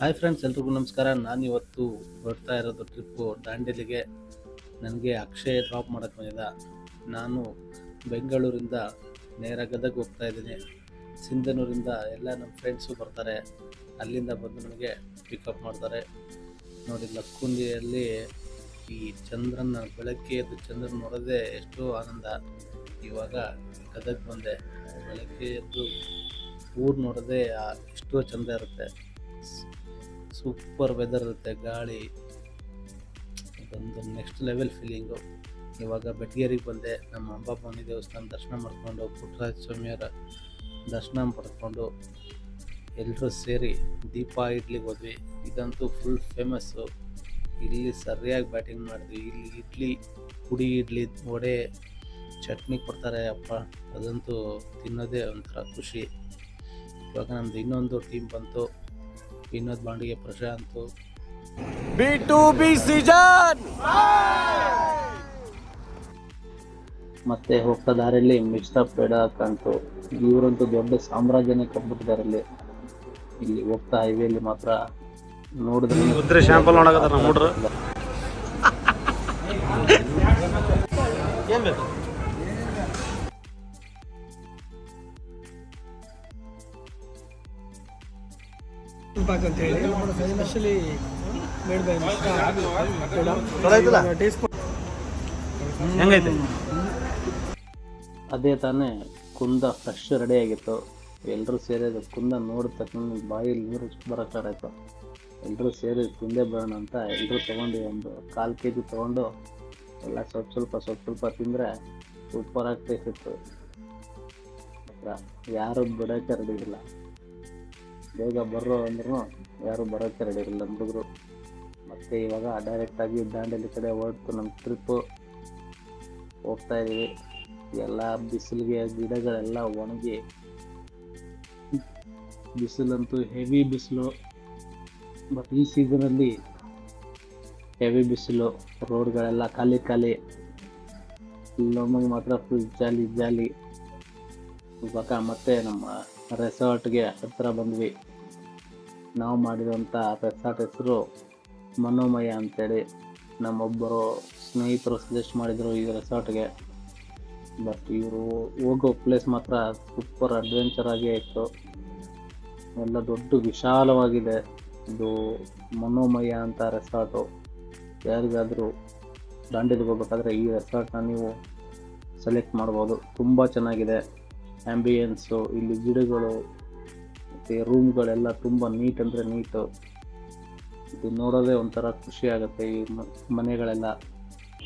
Hi friends ಎಲ್ರಿಗೂ ನಮಸ್ಕಾರ. ನಾನು ಇವತ್ತು ಹೊರಡ್ತಾ ಇರೋದು ಟ್ರಿಪ್ಪು ದಾಂಡೇಲಿಗೆ. ನನಗೆ ಅಕ್ಷಯ್ ಡ್ರಾಪ್ ಮಾಡೋಕ್ಕೆ ಬಂದಿದ್ದ. ನಾನು ಬೆಂಗಳೂರಿಂದ ನೇರ ಗದಗ ಹೋಗ್ತಾ ಇದ್ದೀನಿ. ಸಿಂಧನೂರಿಂದ ಎಲ್ಲ ನಮ್ಮ ಫ್ರೆಂಡ್ಸು ಬರ್ತಾರೆ. ಅಲ್ಲಿಂದ ಬಂದು ನನಗೆ ಪಿಕಪ್ ಮಾಡ್ತಾರೆ. ನೋಡಿ ಲಕ್ಕುಂಡಿಯಲ್ಲಿ ಈ ಚಂದ್ರನ ಬೆಳಗ್ಗೆ ಎದ್ದು ಚಂದ್ರನ ನೋಡೋದೇ ಎಷ್ಟೋ ಆನಂದ. ಇವಾಗ ಗದಗ ಬಂದೆ. ಬೆಳಗ್ಗೆ ಎದ್ದು ಊರು ನೋಡೋದೇ ಎಷ್ಟೋ ಚಂದ ಇರುತ್ತೆ. ಸೂಪರ್ ವೆದರ್ ಇರುತ್ತೆ, ಗಾಳಿ. ಇದೊಂದು ನೆಕ್ಸ್ಟ್ ಲೆವೆಲ್ ಫೀಲಿಂಗು ಇವಾಗ ಬೆಟ್ಗೇರಿಗೆ ಬಂದೆ, ನಮ್ಮ ಅಂಬಾಭವಾನಿ ದೇವಸ್ಥಾನ ದರ್ಶನ ಮಾಡಿಕೊಂಡು ಪುಟ್ಟರಾಜ ಸ್ವಾಮಿಯವರ ದರ್ಶನ ಪಡ್ಕೊಂಡು ಎಲ್ಲರೂ ಸೇರಿ ದೀಪ ಇಡ್ಲಿಗೆ ಹೋದ್ವಿ. ಇದಂತೂ ಫುಲ್ ಫೇಮಸ್ಸು ಇಲ್ಲಿ ಸರಿಯಾಗಿ ಬ್ಯಾಟಿಂಗ್ ಮಾಡಿದ್ವಿ. ಇಲ್ಲಿ ಇಡ್ಲಿ, ಪುಡಿ ಇಡ್ಲಿ, ವಡೆ, ಚಟ್ನಿ ಕೊಡ್ತಾರೆ ಅಪ್ಪ. ಅದಂತೂ ತಿನ್ನೋದೇ ಒಂಥರ ಖುಷಿ. ಇವಾಗ ನಮ್ಮದು ಇನ್ನೊಂದು ಟೀಮ್ ಬಂತು. Vinod ಬಾಂಡಿಗೆ Prashant B to B season ಮತ್ತೆ ಹೋಗ್ತಾ ದಾರಿಯಲ್ಲಿ ಮಿಕ್ಸ್ಡ್ ಪೇಡ ಕಾಣ್ತು ಇವರಂತೂ ದೊಡ್ಡ ಸಾಮ್ರಾಜ್ಯನೇ ಕಂಬಿಟ್ಟಿದ್ದಾರೆ ಇಲ್ಲಿ ಇಲ್ಲಿ ಹೋಗ್ತಾ ಹೈವೇಲಿ ಮಾತ್ರ ನೋಡಿದ್ರೆ ಶಾಂಪಲ್ ನೋಡಕತ್ತಾರ ನಮ್ಮ ಹುಡ್ರು. ಪಾಕ್ ಅಂತ ಹೇಳಿ. ಸ್ಪೆಷಲಿ ಮೇಡ್ ಬೈ ಚಲೋ ಐತಲ್ಲ ಟೇಸ್ಟ್ ಹೆಂಗೈತೆ? ಅದೇ ತಾನೇ ಕುಂದ ಫ್ರೆಶ್ ರೆಡಿ ಆಗಿತ್ತು. ಎಲ್ಲರೂ ಸೇರಿದ್ರು ಕುಂದ ನೋಡಿದ ತಕ್ಷಣ ಬಾಯಲ್ಲಿ ನೀರು ಬರೋ ಸ್ಟಾರ್ಟ್ ಆಯಿತು ಎಲ್ಲರೂ ಸೇರಿ ತಿಂದೇ ಬರೋಣ ಅಂತ ಎಲ್ಲರೂ ತಗೊಂಡು ಒಂದು ಕಾಲು ಕೆ ಜಿ ತೊಗೊಂಡು ಎಲ್ಲ ಸ್ವಲ್ಪ ಸ್ವಲ್ಪ ಸ್ವಲ್ಪ ಸ್ವಲ್ಪ ತಿಂದರೆ ಸೂಪರಾಗಿ ಟೇಸ್ಟ್ ಇತ್ತು. ಯಾರು ಬಿಡೋಕ್ಕೆ ರೆಡಿ ಇಲ್ಲ. ಬೇಗ ಬರ್ರೋ ಅಂದ್ರೂ ಯಾರು ಬರೋಕ್ಕೆ ರೆಡಿ ಇರಲಿಲ್ಲ. ಹುಡುಗರು ಮತ್ತು ಇವಾಗ ಡೈರೆಕ್ಟಾಗಿ ದಾಂಡೇಲಿ ಕಡೆ ಹೊರಟು ನಮ್ಮ ಟ್ರಿಪ್ಪು ಹೋಗ್ತಾ ಇದೀವಿ. ಎಲ್ಲ ಬಿಸಿಲಿಗೆ ಗಿಡಗಳೆಲ್ಲ ಒಣಗಿ. ಬಿಸಿಲಂತೂ ಹೆವಿ ಬಿಸಿಲು. ಬಟ್ ಈ ಸೀಸನಲ್ಲಿ ಹೆವಿ ಬಿಸಿಲು ರೋಡ್ಗಳೆಲ್ಲ ಖಾಲಿ ಖಾಲಿ. ಇಲ್ಲೊಮ್ಮಗೆ ಮಾತ್ರ ಫುಲ್ ಜಾಲಿ ಜಾಲಿ. ಇವಾಗ ಮತ್ತೆ ನಮ್ಮ ರೆಸಾರ್ಟ್ಗೆ ಹತ್ತಿರ ಬಂದ್ವಿ. ನಾವು ಮಾಡಿದಂಥ ರೆಸಾರ್ಟ್ ಹೆಸರು ಮನೋಮಯ ಅಂತೇಳಿ. ನಮ್ಮೊಬ್ಬರು ಸ್ನೇಹಿತರು ಸಜೆಸ್ಟ್ ಮಾಡಿದರು ಈ ರೆಸಾರ್ಟ್ಗೆ. ಬಟ್ ಇವರು ಹೋಗೋ ಪ್ಲೇಸ್ ಮಾತ್ರ ಸೂಪರ್ ಅಡ್ವೆಂಚರ್ ಆಗೇ ಇತ್ತು. ಎಲ್ಲ ದೊಡ್ಡ ವಿಶಾಲವಾಗಿದೆ. ಇದು ಮನೋಮಯ ಅಂತ ರೆಸಾರ್ಟು. ಯಾರಿಗಾದರೂ ದಾಂಡೇಲಿಗೆ ಹೋಗ್ಬೇಕಾದ್ರೆ ಈ ರೆಸಾರ್ಟ್ನ ನೀವು ಸೆಲೆಕ್ಟ್ ಮಾಡ್ಬೋದು. ತುಂಬ ಚೆನ್ನಾಗಿದೆ. ಆ್ಯಂಬಿಯನ್ಸು ಇಲ್ಲಿ ಗಿಡಗಳು, ಮತ್ತು ರೂಮ್ಗಳೆಲ್ಲ ತುಂಬ ನೀಟ್ ಅಂದರೆ ನೀಟು ಇದು ನೋಡೋದೇ ಒಂಥರ ಖುಷಿ ಆಗುತ್ತೆ ಈ ಮನೆಗಳೆಲ್ಲ.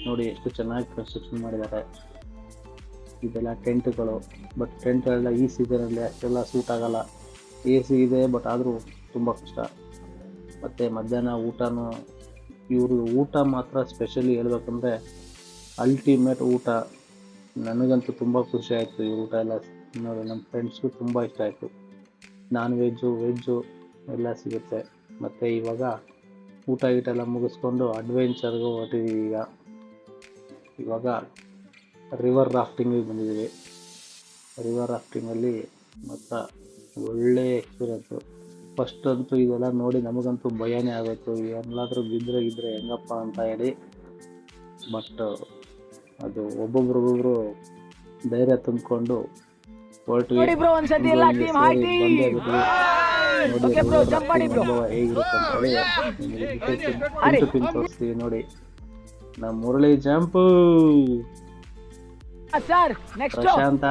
ನೋಡಿ ಎಷ್ಟು ಚೆನ್ನಾಗಿ ಕನ್ಸ್ಟ್ರಕ್ಷನ್ ಮಾಡಿದ್ದಾರೆ. ಇದೆಲ್ಲ ಟೆಂಟ್ಗಳು ಬಟ್ ಟೆಂಟ್ಗಳೆಲ್ಲ ಈ ಸೀಸನಲ್ಲಿ ಅಷ್ಟೆಲ್ಲ ಸೂಟ್ ಆಗೋಲ್ಲ. ಎ ಸಿ ಇದೆ ಬಟ್ ಆದರೂ ತುಂಬ ಕಷ್ಟ. ಮತ್ತು ಮಧ್ಯಾಹ್ನ ಊಟನೂ, ಇವರು ಊಟ ಮಾತ್ರ ಸ್ಪೆಷಲಿ ಹೇಳ್ಬೇಕಂದ್ರೆ ಅಲ್ಟಿಮೇಟ್ ಊಟ. ನನಗಂತೂ ತುಂಬ ಖುಷಿ ಆಯಿತು ಈ ಊಟ ಎಲ್ಲ. ನೋಡಿ ನಮ್ಮ ಫ್ರೆಂಡ್ಸ್ಗೂ ತುಂಬ ಇಷ್ಟ ಆಯಿತು. ನಾನ್ ವೆಜ್ಜು ವೆಜ್ಜು ಎಲ್ಲ ಸಿಗುತ್ತೆ. ಮತ್ತು ಇವಾಗ ಊಟ ಗೀಟ ಎಲ್ಲ ಮುಗಿಸ್ಕೊಂಡು ಅಡ್ವೆಂಚರ್ಗೂ ಹೊರಟಿದ್ದೀವಿ ಈಗ. ಇವಾಗ ರಿವರ್ ರಾಫ್ಟಿಂಗಿಗೆ ಬಂದಿದ್ದೀವಿ ರಿವರ್ ರಾಫ್ಟಿಂಗಲ್ಲಿ ಮತ್ತು ಒಳ್ಳೆಯ ಎಕ್ಸ್ಪೀರಿಯನ್ಸು ಫಸ್ಟ್ ಅಂತೂ ಇದೆಲ್ಲ ನೋಡಿ ನಮಗಂತೂ ಭಯನೇ ಆಗೋಯ್ತು. ಎಲ್ಲಾದರೂ ಬಿದ್ದರೆ ಇದ್ದರೆ ಹೆಂಗಪ್ಪ ಅಂತ ಹೇಳಿ. ಬಟ್ ಅದು ಒಬ್ಬೊಬ್ರೊಬ್ಬೊಬ್ರು ಧೈರ್ಯ ತುಂಬಿಕೊಂಡು ನೋಡಿ ಬ್ರೋ ಒಂದ್ಸತಿ ಎಲ್ಲ ಟೀಮ್ ಹಾಕಿ. ಓಕೆ ಬ್ರೋ jump ಮಾಡಿ ಬ್ರೋ details ಪಿನ್ ತೋರಿಸ್ತೀವಿ ನೋಡಿ. ನಮ್ಮ Murali jump sir next Prashanth.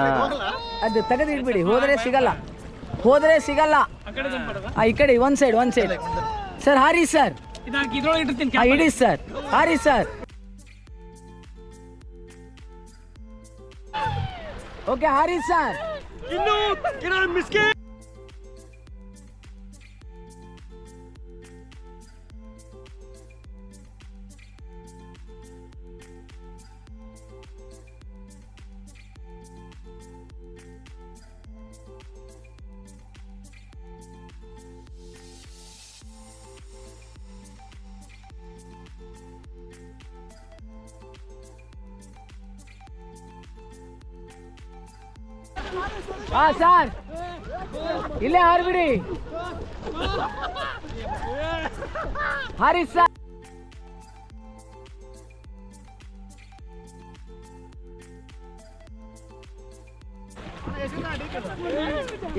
ಅದು ತೆಗೆದು ಇಡ್ಬಿಡಿ ಹೋದ್ರೆ ಸಿಗಲ್ಲ. ಹೋದ್ರೆ ಸಿಗಲ್ಲ. ಆ, ಈ ಕಡೆ ಒಂದ್ ಸೈಡ್ ಒಂದ್ ಸೈಡ್ ಸರ್ ಹಾರಿ ಸರ್ ಆ, ಇಡಿ ಸರ್ ಹಾರಿ ಸರ್ ಓಕೆ ಹಾರಿ sir Get out, get out, miskin! ಹಾ ಸರ್. ಇಲ್ಲೇ ಹಾರ್ಬಿಡಿ. ಹಾರಿಸ್ ಸರ್.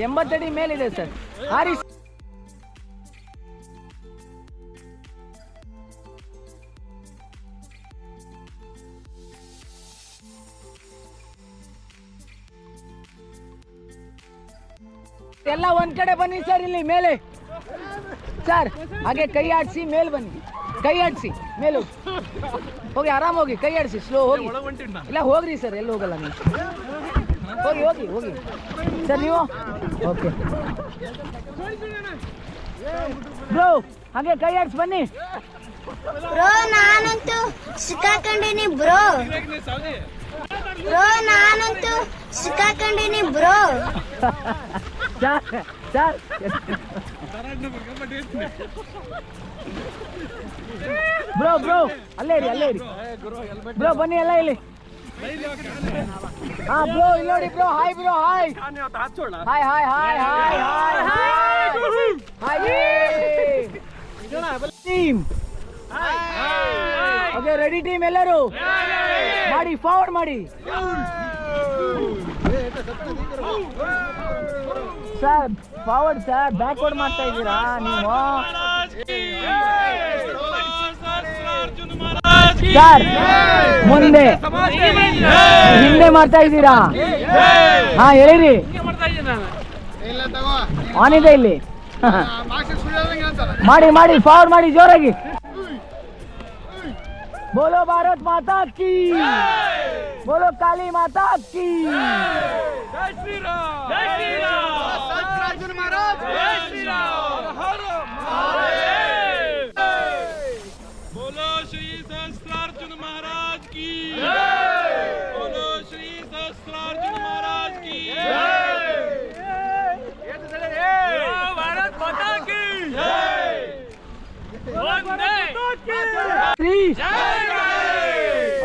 ಎಂಬತ್ತಡಿ ಮೇಲಿದೆ ಸರ್. ಹಾರಿಸ್ ಬನ್ನಿ ಸರ್ ಇಲ್ಲಿ ಮೇಲೆ. ಸರ್ ಹಾಗೆ ಕೈ ಆಡಿಸಿ ಮೇಲೆ ಬನ್ನಿ. ಕೈ ಆಡಿಸಿ ಮೇಲೆ ಹೋಗಿ. ಆರಾಮ ಹೋಗಿ ಕೈ ಆಡಿಸಿ ಸ್ಲೋ ಹೋಗಿ. ಇಲ್ಲ ಹೋಗ್ರಿ ಸರ್ ಎಲ್ಲಿ ಹೋಗಲ್ಲ ನೀವು. ಹೋಗಿ ಹೋಗಿ ಹೋಗಿ. ಸರ್ ನೀವು? ಓಕೆ. ಬ್ರೋ ಹಾಗೆ ಕೈ ಆಡಿಸಿ ಬನ್ನಿ. ಬ್ರೋ ನಾನಂತೂ ಸಿಕ್ಕಾಕೊಂಡಿನಿ ಬ್ರೋ ಬ್ರೋ ನಾನಂತೂ ಸಿಕ್ಕಾಕೊಂಡಿನಿ ಬ್ರೋ ಬ್ರೋ ಬ್ರೋ, ಅಲ್ಲೇ ಇರಿ ಅಲ್ಲೇ ಇರಿ. ಬ್ರೋ, ಬನ್ನಿ, ಎಲ್ಲ ಇಲ್ಲಿ. ಹಾ, ಬ್ರೋ, ಇಲ್ಲಿ ನೋಡಿ, bro, hi bro, hi. Hi hi hi hi hi hi. Team. Okay ready team ಎಲ್ಲರೂ? ಮಾಡಿ ಫಾರ್ವರ್ಡ್ ಮಾಡಿ. ಸರ್ ಫಾರ್ವರ್ಡ್ ಸರ್ ಬ್ಯಾಕ್ವರ್ಡ್ ಮಾಡ್ತಾ ಇದ್ದೀರಾ ನೀವು? ಸರ್, ಮುಂದೆ, ಹಿಂದೆ ಮಾಡ್ತಾ ಇದ್ದೀರಾ? ಹಾ, ಹೇಳಿರಿ. ಆನ್ ಇದೆ ಇಲ್ಲಿ. ಮಾಡಿ ಮಾಡಿ ಫಾರ್ವರ್ಡ್ ಮಾಡಿ, ಜೋರಾಗಿ. ಬೋಲೋ ಭಾರತ್ ಮಾತಾ ಕಿ. ಬೋಲೋ ಕಾಳಿ ಮಾತಾ ಕಿ.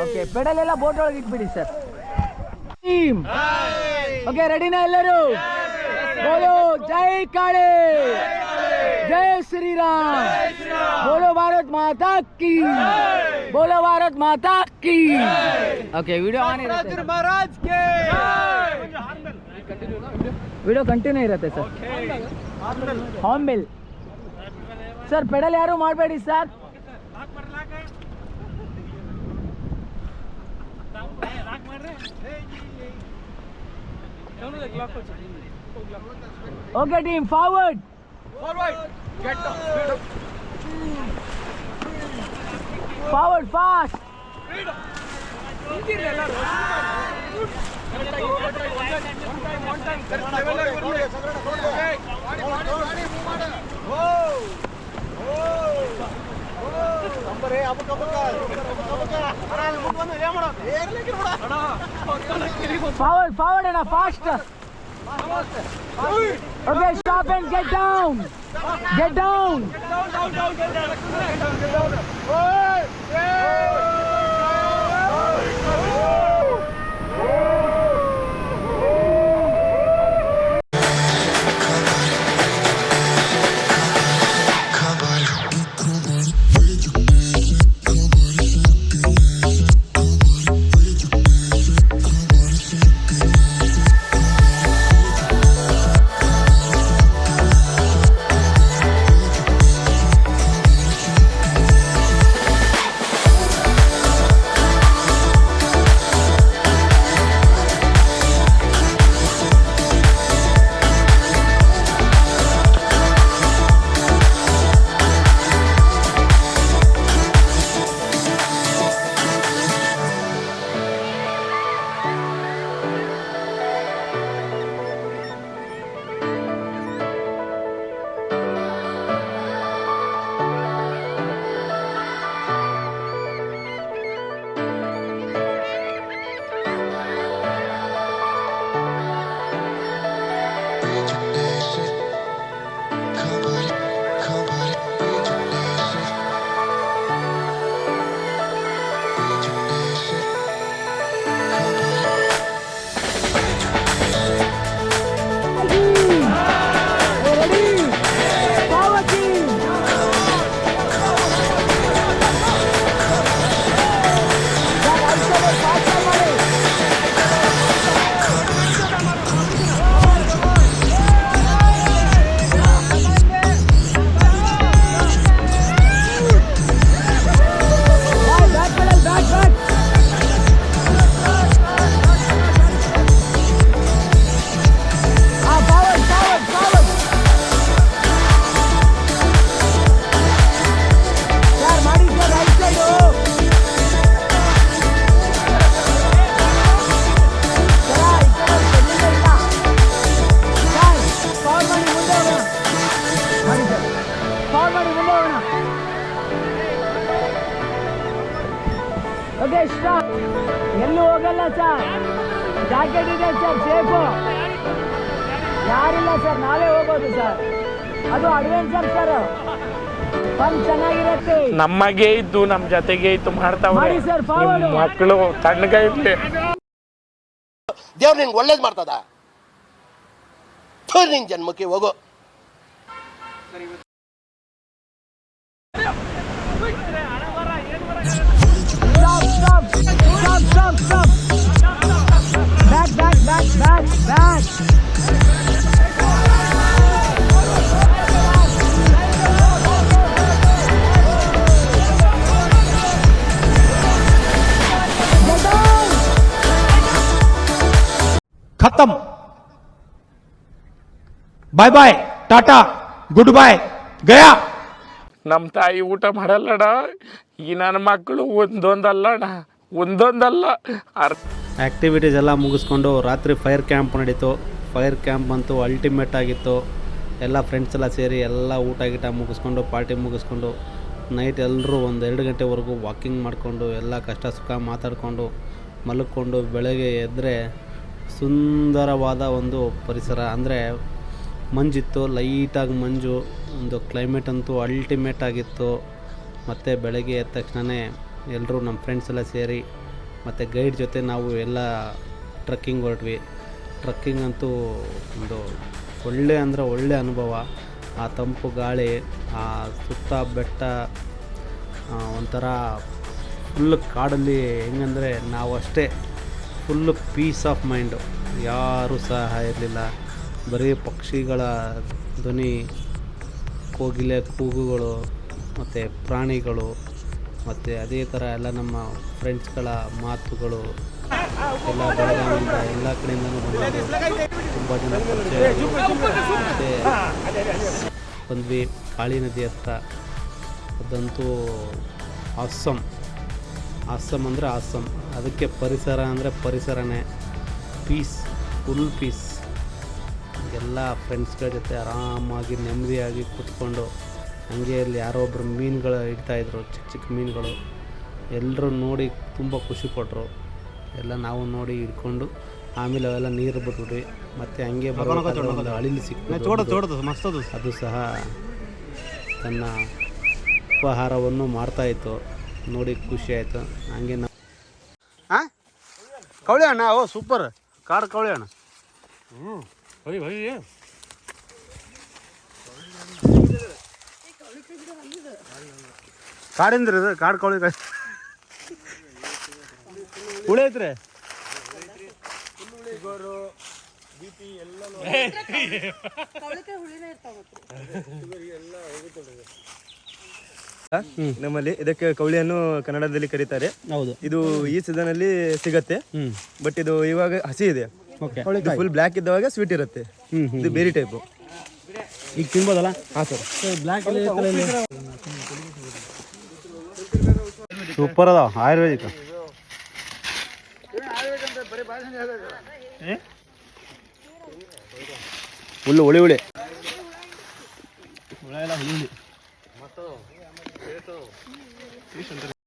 ಓಕೆ ಪೆಡಲ್ ಎಲ್ಲ ಬೋಟ್ ಒಳಗೆ ಇಟ್ಬಿಡಿ ಸರ್. ಟೀಮ್ ಓಕೆ ರೆಡಿನಾ ಎಲ್ಲರೂ? ಬೋಲೋ ಜೈ ಕಾಳೆ. ಜೈ ಶ್ರೀರಾಮ್. ಬೋಲೋ ಭಾರತ್ ಮಾತಾ ಕಿ. ಬೋಲೋ ಭಾರತ್ ಮಾತಾ ಕಿ. ಓಕೆ ವಿಡಿಯೋ ಆನ್ ಇರುತ್ತೆ ಮಹಾರಾಜ್ ಕೆ. ವಿಡಿಯೋ ಕಂಟಿನ್ಯೂ ಇರುತ್ತೆ ಸರ್. ಹಾಂಬಿಲ್ ಸರ್ ಪೆಡಲ್ ಯಾರು ಮಾಡಬೇಡಿ sir. Okay, team, forward. Forward. Get up. Get up. Forward, fast. Freedom. Oh! Oh! Forward, forward and faster. Okay, stop and get down. Get down. Get down, down, down, get down. Get down, get down. Get down. ನಮಗೆ ಇದ್ದು ನಮ್ ಜೊತೆಗೆ ಇತ್ತು ಮಾಡ್ತಾವ್ರೆ. ಮಕ್ಕಳು ತಣ್ಣಗ ಇರ್ಲಿ. ದೇವ್ರು ನಿನ್ಗೆ ಒಳ್ಳೇದು ಮಾಡ್ತದ? ನಿನ್ ಜನ್ಮಕ್ಕೆ ಹೋಗೋ. Stop, stop, stop, stop, stop. Back, back, back, back, back. खत्म bye bye tata good bye गया ನಮ್ ತಾಯಿ ಊಟ ಮಾಡಲ್ಲಣ್ಣ ಈ ನನ್ನ ಮಕ್ಕಳು ಒಂದೊಂದಲ್ಲ ಅಣ್ಣ ಒಂದೊಂದಲ್ಲ ಅರ್ ಆ್ಯಕ್ಟಿವಿಟೀಸ್ ಎಲ್ಲ ಮುಗಿಸ್ಕೊಂಡು ರಾತ್ರಿ ಫೈರ್ ಕ್ಯಾಂಪ್ ನಡೀತು ಫೈರ್ ಕ್ಯಾಂಪ್ ಅಂತೂ ಅಲ್ಟಿಮೇಟ್ ಆಗಿತ್ತು ಎಲ್ಲ ಫ್ರೆಂಡ್ಸ್ ಎಲ್ಲ ಸೇರಿ ಎಲ್ಲ ಊಟ ಗೀಟ ಮುಗಿಸ್ಕೊಂಡು ಪಾರ್ಟಿ ಮುಗಿಸ್ಕೊಂಡು ನೈಟ್ ಎಲ್ಲರೂ ಒಂದು ಎರಡು ಗಂಟೆವರೆಗೂ ವಾಕಿಂಗ್ ಮಾಡಿಕೊಂಡು ಎಲ್ಲ ಕಷ್ಟ ಸುಖ ಮಾತಾಡಿಕೊಂಡು ಮಲ್ಕೊಂಡು ಬೆಳಗ್ಗೆ ಎದ್ದರೆ ಸುಂದರವಾದ ಒಂದು ಪರಿಸರ, ಅಂದರೆ ಮಂಜಿತ್ತು, ಲೈಟಾಗಿ ಮಂಜು, ಒಂದು ಕ್ಲೈಮೇಟ್ ಅಂತೂ ಅಲ್ಟಿಮೇಟ್ ಆಗಿತ್ತು. ಮತ್ತು ಬೆಳಗ್ಗೆ ಎದ್ದ ತಕ್ಷಣವೇ ಎಲ್ಲರೂ ನಮ್ಮ ಫ್ರೆಂಡ್ಸ್ ಎಲ್ಲ ಸೇರಿ, ಮತ್ತು ಗೈಡ್ ಜೊತೆ ನಾವು ಎಲ್ಲ ಟ್ರಕ್ಕಿಂಗ್ ಹೊರಟ್ವಿ. ಟ್ರಕ್ಕಿಂಗ್ ಅಂತೂ ಒಂದು ಒಳ್ಳೆ ಅಂದರೆ ಒಳ್ಳೆ ಅನುಭವ. ಆ ತಂಪು ಗಾಳಿ, ಆ ಸುತ್ತ ಬೆಟ್ಟ ಒಂಥರ ಫುಲ್ ಕಾಡಲ್ಲಿ ಹೆಂಗಂದರೆ ನಾವು ಅಷ್ಟೇ ಫುಲ್ಲು ಪೀಸ್ ಆಫ್ ಮೈಂಡು ಯಾರೂ ಸಹ ಇರಲಿಲ್ಲ. ಬರೀ ಪಕ್ಷಿಗಳ ಧ್ವನಿ, ಕೋಗಿಲೆ ಕೂಗುಗಳು, ಮತ್ತು ಪ್ರಾಣಿಗಳು, ಮತ್ತು ಅದೇ ಥರ ಎಲ್ಲ ನಮ್ಮ ಫ್ರೆಂಡ್ಸ್ಗಳ ಮಾತುಗಳು, ಎಲ್ಲ ಬೆಳಗಾವಿಯಿಂದ ಎಲ್ಲ ಕಡೆಯಿಂದನೂ ತುಂಬ ಜನ ಮತ್ತು ಬಂದ್ವಿ ಕಾಳಿ ನದಿ ಹತ್ರ. ಅದಂತೂ ಆಸಮ್ ಆಸಮ್ ಅಂದರೆ ಆಸಮ್. ಅದಕ್ಕೆ ಪರಿಸರ ಅಂದರೆ ಪರಿಸರನೇ. ಪೀಸ್ ಫುಲ್ ಪೀಸ್ ಎಲ್ಲ ಫ್ರೆಂಡ್ಸ್ಗಳ ಜೊತೆ ಆರಾಮಾಗಿ ನೆಮ್ಮದಿಯಾಗಿ ಕೂತ್ಕೊಂಡು ಹಂಗೆ ಅಲ್ಲಿ ಯಾರೋ ಒಬ್ಬರು ಮೀನುಗಳು ಇಡ್ತಾಯಿದ್ರು ಚಿಕ್ಕ ಚಿಕ್ಕ ಮೀನುಗಳು. ಎಲ್ಲರೂ ನೋಡಿ ತುಂಬ ಖುಷಿಪಟ್ಟರು ಎಲ್ಲ ನಾವು ನೋಡಿ ಹಿಡ್ಕೊಂಡು ಆಮೇಲೆ ಅವೆಲ್ಲ ನೀರು ಬಿಟ್ಬಿಟ್ವಿ. ಮತ್ತು ಹಂಗೆ ಬರೋದು ಅಳಿಲು ಸಿಕ್ತು ಅದು. ಸಹ ತನ್ನ ಉಪಹಾರವನ್ನು ಮಾಡ್ತಾಯಿತ್ತು ನೋಡಿ ಖುಷಿ ಆಯ್ತು. ಹಂಗೆ ನಾವು ಹಾಂ ಕವಳಿ ಅಣ್ಣ ಓ ಸೂಪರ್ ಕಾಡು ಕವಳಿ ಅಣ್ಣ. ಕಾಡಿಂದ್ರಿ ಇದು? ಕಾಡು ಕವಳಿ ಹುಳಿ ಐತ್ರಿ? ನಮ್ಮಲ್ಲಿ ಇದಕ್ಕೆ ಕೌಳಿಯನ್ನು ಕನ್ನಡದಲ್ಲಿ ಕರೀತಾರೆ. ಹೌದು. ಇದು ಈ ಸೀಸನ್ ಅಲ್ಲಿ ಸಿಗತ್ತೆ. ಬಟ್ ಇದು ಇವಾಗ ಹಸಿ ಇದೆ. ಓಕೆ ಫುಲ್ ಬ್ಲ್ಯಾಕ್ ಇದ್ದವಾಗ ಸ್ವೀಟ್ ಇರುತ್ತೆ. ಹ್ಞೂ ಇದು ಬೇರೆ ಟೈಪ್ ಈಗ ತಿನ್ಬೋದಲ್ಲ? ಹಾ ಸರ್. ಸೂಪರ್ ಅದಾವ ಆಯುರ್ವೇದಿಕ್. ಹುಲ್ಲು ಹುಳಿ ಹುಳಿ. তো